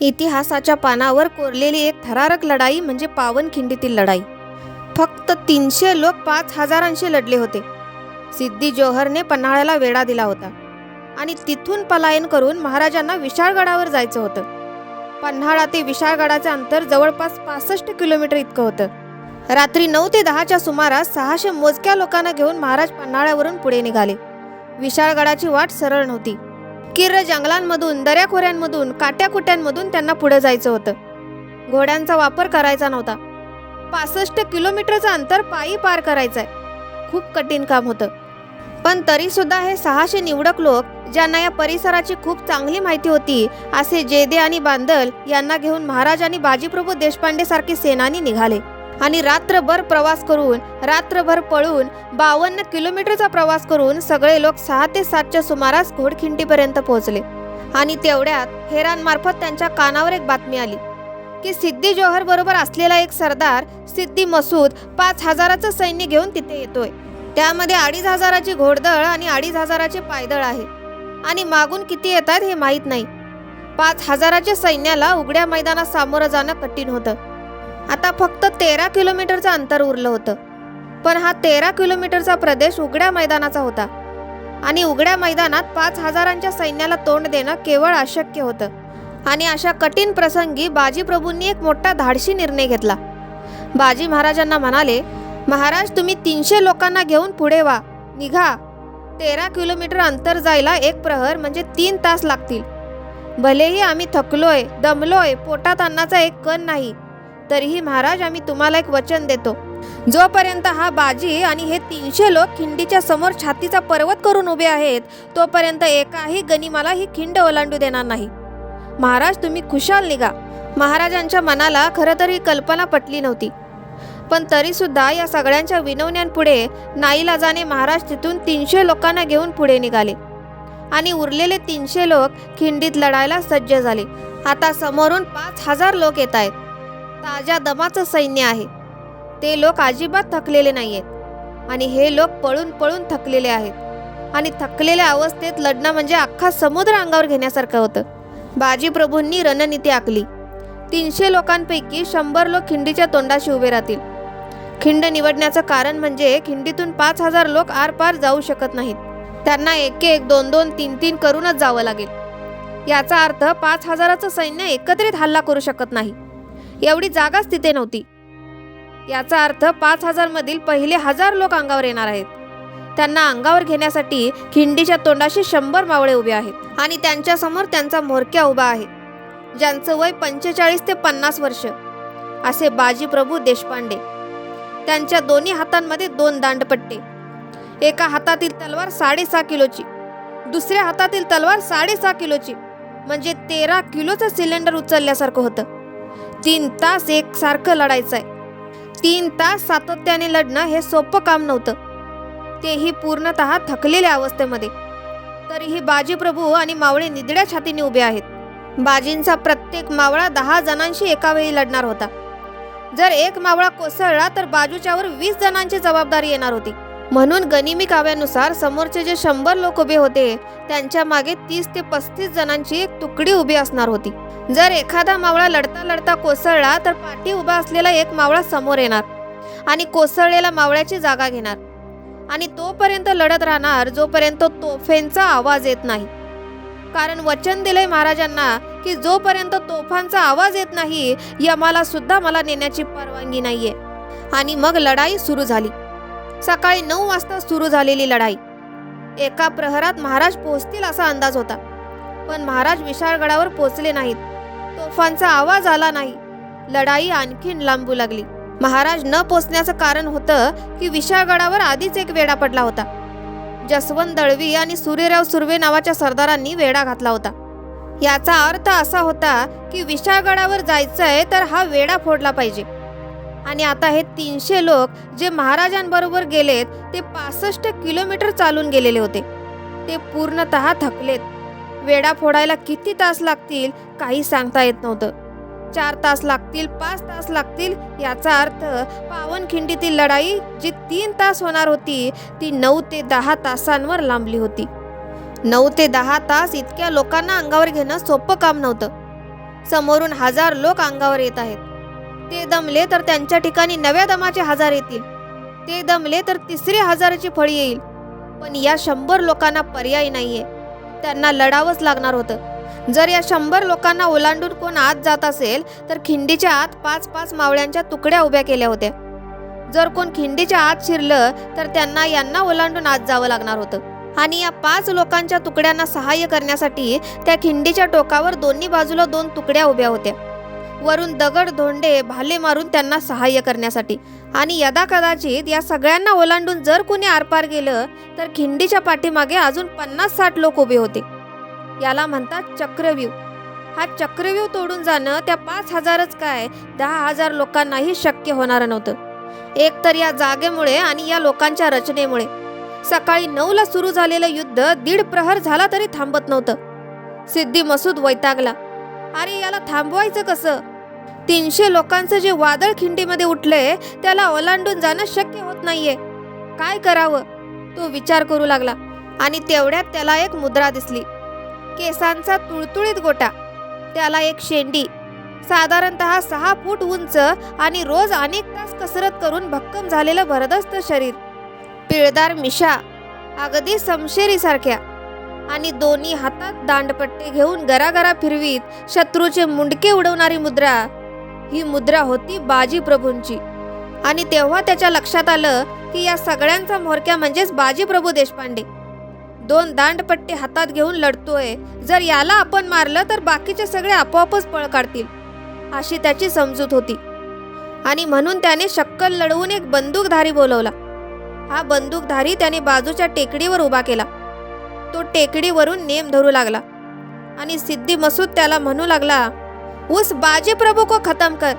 इतिहासाच्या पानावर कोरलेली एक थरारक लढाई म्हणजे पावनखिंडीतील लढाई. फक्त तीनशे लोक पाच हजारांशी लढले होते. सिद्धी जोहरने पन्हाळ्याला वेढा दिला होता. आणि तिथून पलायन करून महाराजांना विशाळगडावर जायचं होतं. पन्हाळा ते विशाळगडाचं अंतर जवळपास पासष्ट किलोमीटर इतकं होतं. रात्री नऊ ते दहाच्या सुमारास सहाशे मोजक्या लोकांना घेऊन महाराज पन्हाळ्यावरून पुढे निघाले. विशाळगडाची वाट सरळ नव्हती. किर्र जंगलांमधून दऱ्याखोऱ्यांमधून काट्याकुट्यांमधून त्यांना पुढे जायचं होतं. घोड्यांचा वापर करायचा नव्हता. पासष्ट किलोमीटरचं अंतर पायी पार करायचंय. खूप कठीण काम होतं. पण तरी सुद्धा हे सहाशे निवडक लोक ज्यांना या परिसराची खूप चांगली माहिती होती असे जेदे आणि बांदल यांना घेऊन महाराज आणि बाजीप्रभू देशपांडे सारखे सेनानी निघाले. आणि रात्रभर प्रवास करून रात्रभर पळून बावन्न किलोमीटरचा प्रवास करून सगळे लोक सहा ते सातच्या सुमारास घोडखिंडीपर्यंत पोहोचले. आणि तेवढ्यात हेरांमार्फत त्यांच्या कानावर एक बातमी आली की सिद्धी जोहर बरोबर असलेला एक सरदार सिद्धी मसूद पाच हजाराचं सैन्य घेऊन तिथे येतोय. त्यामध्ये अडीच हजाराची घोडदळ आणि अडीच हजाराचे पायदळ आहे. आणि मागून किती येतात हे माहीत नाही. पाच हजाराच्या सैन्याला उघड्या मैदानात सामोरं जाणं कठीण होतं. आता फक्त तेरा किलोमीटरचं अंतर उरलं होतं. पण हा तेरा किलोमीटरचा प्रदेश उघड्या मैदानाचा होता. आणि उघड्या मैदानात पाच हजारांच्या सैन्याला तोंड देणं केवळ अशक्य होतं. आणि अशा कठीण प्रसंगी बाजीप्रभूंनी एक मोठा धाडशी निर्णय घेतला. बाजी महाराजांना म्हणाले महाराज तुम्ही तीनशे लोकांना घेऊन पुढे वा. निघा. तेरा किलोमीटर अंतर जायला एक प्रहर म्हणजे तीन तास लागतील. भलेही आम्ही थकलोय दमलोय पोटात अन्नाचा एक कण नाही. तरीही महाराज आम्ही तुम्हाला एक वचन देतो. जोपर्यंत हा बाजी आणि हे तीनशे लोक खिंडीच्या समोर छातीचा पर्वत करून उभे आहेत तोपर्यंत एकाही गनिमाला ही खिंड ओलांडू देणार नाही. महाराज तुम्ही खुशाल निघा. महाराजांच्या मनाला खरं तर ही कल्पना पटली नव्हती. पण तरीसुद्धा या सगळ्यांच्या विनवण्यांपुढे नाईलाजाने महाराज तिथून तीनशे लोकांना घेऊन पुढे निघाले. आणि उरलेले तीनशे लोक खिंडीत लढायला सज्ज झाले. आता समोरून पाच हजार लोक येत आहेत. ताज्या दमाचं सैन्य आहे. ते लोक अजिबात थकलेले नाही आहेत आणि हे लोक पळून पळून थकलेले आहेत. आणि थकलेल्या अवस्थेत लढणं म्हणजे अख्खा समुद्र अंगावर घेण्यासारखं होतं. बाजी प्रभूंनी रणनीती आखली. तीनशे लोकांपैकी शंभर लोक खिंडीच्या तोंडाशी उभे राहतील. खिंड निवडण्याचं कारण म्हणजे खिंडीतून पाच हजार लोक आरपार जाऊ शकत नाहीत. त्यांना एक एक दोन दोन तीन तीन करूनच जावं लागेल. याचा अर्थ पाच हजाराचं सैन्य एकत्रित हल्ला करू शकत नाही. एवढी जागाच तिथे नव्हती. याचा अर्थ पाच हजार मधील पहिले हजार लोक अंगावर येणार आहेत. त्यांना अंगावर घेण्यासाठी खिंडीच्या तोंडाशी शंभर मावळे उभे आहेत आणि त्यांच्यासमोर त्यांचा म्होरक्या उभा आहे ज्यांचं वय पंचेचाळीस ते पन्नास वर्ष असे बाजी प्रभू देशपांडे. त्यांच्या दोन्ही हातांमध्ये दोन दांडपट्टे. एका हातातील तलवार साडेसहा किलोची दुसऱ्या हातातील तलवार साडेसहा किलोची म्हणजे तेरा किलोचं सिलेंडर उचलल्यासारखं होतं. तीन तास एकसारखं लढायचं आहे तीन तास सातत्याने लढणं हे सोपं काम नव्हतं. तेही पूर्णतः थकलेल्या अवस्थेमध्ये. तरीही बाजीप्रभू आणि मावळे निदड्या छातीने उभे आहेत. बाजींचा प्रत्येक मावळा दहा जणांशी एका वेळी लढणार होता. जर एक मावळा कोसळला तर बाजूच्यावर वीस जणांची जबाबदारी येणार होती. म्हणून गनिमी काव्यानुसार समोरचे जे शंभर लोक उभे होते त्यांच्या मागे तीस ते पस्तीस जणांची एक तुकडी उभी असणार होती. जर एखादा मावळा लढता लढता कोसळला तर पाठी उभा असलेला एक मावळा समोर येणार आणि कोसळलेल्या मावळ्याची जागा घेणार. आणि तोपर्यंत लढत राहणार जोपर्यंत तोफेंचा आवाज येत नाही. कारण वचन दिलंय महाराजांना की जोपर्यंत तोफांचा आवाज येत नाही यमाला सुद्धा मला नेण्याची परवानगी नाहीये. आणि मग लढाई सुरू झाली. सकाळी नऊ वाजता सुरू झालेली लढाई. एका प्रहरात महाराज पोहोचतील असा अंदाज होता. पण महाराज विशाळगडावर पोहोचले नाहीत. तोफांचा आवाज आला नाही. लढाई आणखीन लांबू लागली. महाराज न पोचण्याचं कारण होतं की विशाळगडावर आधीच एक वेढा पडला होता. जसवंत दळवी आणि सूर्यराव सुर्वे नावाच्या सरदारांनी वेढा घातला होता. याचा अर्थ असा होता की विशाळगडावर जायचंय तर हा वेडा फोडला पाहिजे. आणि आता हे तीनशे लोक जे महाराजांबरोबर गेलेत ते पासष्ट किलोमीटर चालून गेलेले होते. ते पूर्णतः थकलेत. वेडा फोडायला किती तास लागतील काही सांगता येत नव्हतं. चार तास लागतील पाच तास लागतील याचा अर्थ पावनखिंडीतील लढाई जी तीन तास होणार होती ती नऊ ते दहा तासांवर लांबली होती. नऊ ते दहा तास इतक्या लोकांना अंगावर घेणं सोपं काम नव्हतं. समोरून हजार लोक अंगावर येत आहेत. ते दमले तर त्यांच्या ठिकाणी नव्या दमाचे हजार येतील. ते दमले तर तिसरी हजाराची फळी येईल. पण या शंभर लोकांना पर्याय नाहीये. त्यांना लढावंच लागणार होतं. जर या शंभर लोकांना ओलांडून कोण आत जात असेल तर खिंडीच्या आत पाच पाच मावळ्यांच्या तुकड्या उभ्या केल्या होत्या. जर कोण खिंडीच्या आत शिरलं तर त्यांना यांना ओलांडून आत जावं लागणार होतं. आणि या पाच लोकांच्या तुकड्यांना सहाय्य करण्यासाठी त्या खिंडीच्या टोकावर दोन्ही बाजूला दोन तुकड्या उभ्या होत्या. वरून दगड धोंडे भाले मारून त्यांना सहाय्य करण्यासाठी. आणि यदा कदाचित या सगळ्यांना ओलांडून जर कोणी आरपार गेलं तर खिंडीच्या पाठीमागे अजून पन्नास साठ लोक उभे होते. याला म्हणतात चक्रव्यूह. हा चक्रव्यूह तोडून जाणं त्या पाच हजारच काय? दहा हजार लोकांनाही शक्य होणार नव्हतं. एक तर या जागेमुळे आणि या लोकांच्या रचनेमुळे. सकाळी नऊला सुरू झालेलं युद्ध दीड प्रहर झाला तरी थांबत नव्हतं. सिद्धी मसूद वैतागला. अरे याला थांबवायचं कसं? तीनशे लोकांचं जे वादळ खिंडीमध्ये उठले त्याला ओलांडून जाणं शक्य होत नाहीये. काय करावं? तो विचार करू लागला आणि तेवढ्यात त्याला एक मुद्रा दिसली. केसांचा तुळतुळीत गोटा त्याला एक शेंडी साधारणत सहा फूट उंच आणि रोज अनेक तास कसरत करून भक्कम झालेलं भरदस्त शरीर पिळदार मिशा अगदी समशेरीसारख्या. आणि दोन्ही हातात दांडपट्टे घेऊन गरागरा फिरवीत शत्रूचे मुंडके उडवणारी मुद्रा. ही मुद्रा होती बाजी प्रभूंची. आणि तेव्हा त्याच्या लक्षात आलं की या सगळ्यांचा म्होरक्या म्हणजेच बाजीप्रभू देशपांडे. दोन दांडपट्टे हातात घेऊन लढतोय. जर याला आपण मारलं तर बाकीचे सगळे आपोआपच पळ काढतील अशी त्याची समजूत होती. आणि म्हणून त्याने शक्कल लढवून एक बंदूकधारी बोलवला. हा बंदूकधारी त्याने बाजूच्या टेकडीवर उभा केला. तो टेकडीवरून नेम धरू लागला. आणि सिद्धी मसूद त्याला म्हणू लागला उस बाजी प्रभू को खतम कर.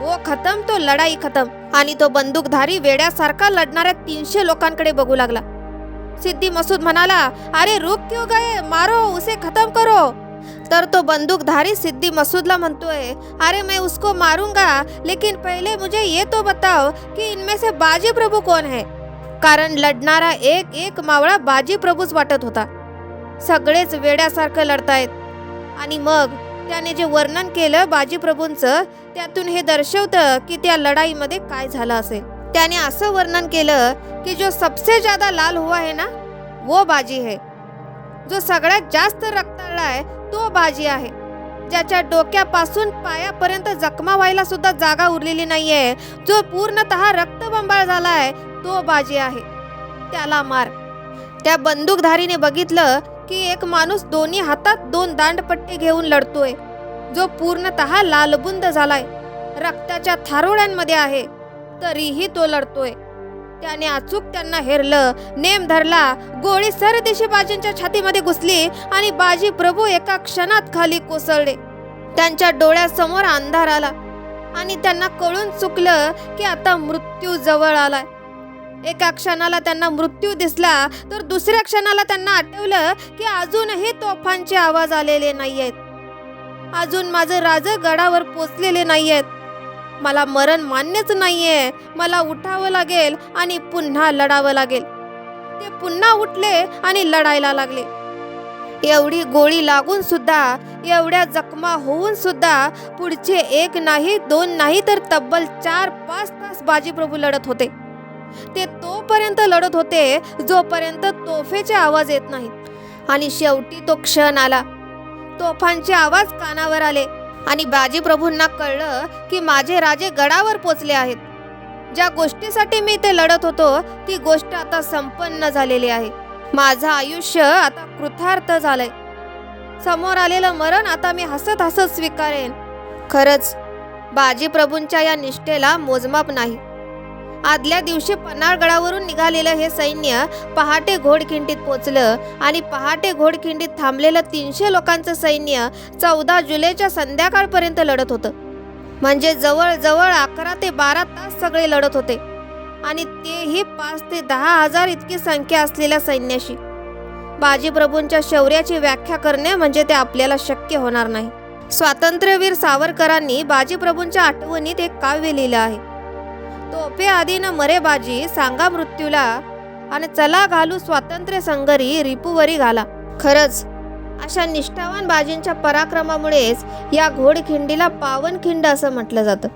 वो खतम तो लढाई खतम. आणि तो बंदूकधारी वेड्यासारखा लढणाऱ्या तीनशे लोकांकडे बघू लागला. सिद्धी मसूद म्हणाला अरे रुक क्यों गए? मारो उसे खतम करो. तर तो बंदूकधारी सिद्धी मसूदला म्हणतोय अरे मैं उसको मारूंगा लेकिन पहले मुझे ये तो बताओ कि इनमें से बाजी प्रभू कौन है? कारण लढणारा एक एक मावळा बाजी प्रभूच वाटत होता. सगळेच वेड्यासारखं लढतायत. आणि मग त्याने जे वर्णन केलं बाजीप्रभूंचं त्यातून हे दर्शवतं की त्या लढाईमध्ये काय झालं असेल त्याने असं वर्णन केलं की जो सबसे ज्यादा लाल हुआ है ना वो बाजी है. जो सगळ्यात जास्त रक्ताळलाय तो बाजी आहे. ज्याच्या डोक्यापासून पायापर्यंत जखमा व्हायला सुद्धा जागा उरलेली नाहीये. जो पूर्णतः रक्तबंबाळ झाला आहे तो बाजी आहे. त्याला मार. त्या बंदूकधारीने बघितलं की एक माणूस दोन्ही हातात दोन दांडपट्टे घेऊन लढतोय. जो पूर्णतः लालबुंद झालाय. रक्ताच्या थारोळ्यांमध्ये आहे. तरीही तो लढतोय. त्याने अचूक त्यांना हेरलं नेम धरला गोळी सरदेशी बाजींच्या छातीमध्ये घुसली आणि बाजी प्रभू एका क्षणात खाली कोसळले. त्यांच्या डोळ्यासमोर अंधार आला आणि त्यांना कळून चुकलं की आता मृत्यू जवळ आलाय. एका क्षणाला त्यांना मृत्यू दिसला तर दुसऱ्या क्षणाला त्यांना आठवलं की अजूनही तोफांचे आवाज आलेले नाहीयेत. अजून माझं राज गडावर पोचलेले नाहीयेत. मला मरण मान्यच नाहीये. मला उठावं लागेल आणि पुन्हा लढावं लागेल. ते पुन्हा उठले आणि लढायला लागले. एवढी गोळी लागून सुद्धा एवढ्या जखमा होऊन सुद्धा पुढचे एक नाही दोन नाही तर तब्बल चार पाच तास बाजीप्रभू लढत होते. ते तोपर्यंत लढत होते जोपर्यंत तोफेचे आवाज येत नाहीत. आणि शेवटी तो क्षण आला. तोफांचे आवाज कानावर आले. आणि बाजीप्रभूंना कळलं की माझे राजे गडावर पोचले आहेत. ज्या गोष्टीसाठी मी ते लढत होतो ती गोष्ट आता संपन्न झालेली आहे. माझं आयुष्य आता कृतार्थ झालंय. समोर आलेलं मरण आता मी हसत हसत स्वीकारेन. खरंच बाजीप्रभूंच्या या निष्ठेला मोजमाप नाही. आदल्या दिवशी पन्हाळगडावरून निघालेलं हे सैन्य पहाटे घोडखिंडीत पोचलं आणि पहाटे घोडखिंडीत थांबलेलं तीनशे लोकांचं सैन्य चौदा जुलैच्या संध्याकाळपर्यंत लढत होतं. म्हणजे जवळजवळ अकरा ते बारा तास सगळे लढत होते. आणि तेही पाच ते दहा हजार इतकी संख्या असलेल्या सैन्याशी. बाजीप्रभूंच्या शौर्याची व्याख्या करणे म्हणजे ते आपल्याला शक्य होणार नाही. स्वातंत्र्यवीर सावरकरांनी बाजीप्रभूंच्या आठवणीत एक काव्य लिहिलं आहे. तोफे आधीन मरे बाजी सांगा मृत्यूला. आणि चला घालू स्वातंत्र्य संगरी रिपूवरी घाला. खरंच अशा निष्ठावान बाजींच्या पराक्रमामुळेच या घोडखिंडीला पावनखिंड असं म्हटलं जातं.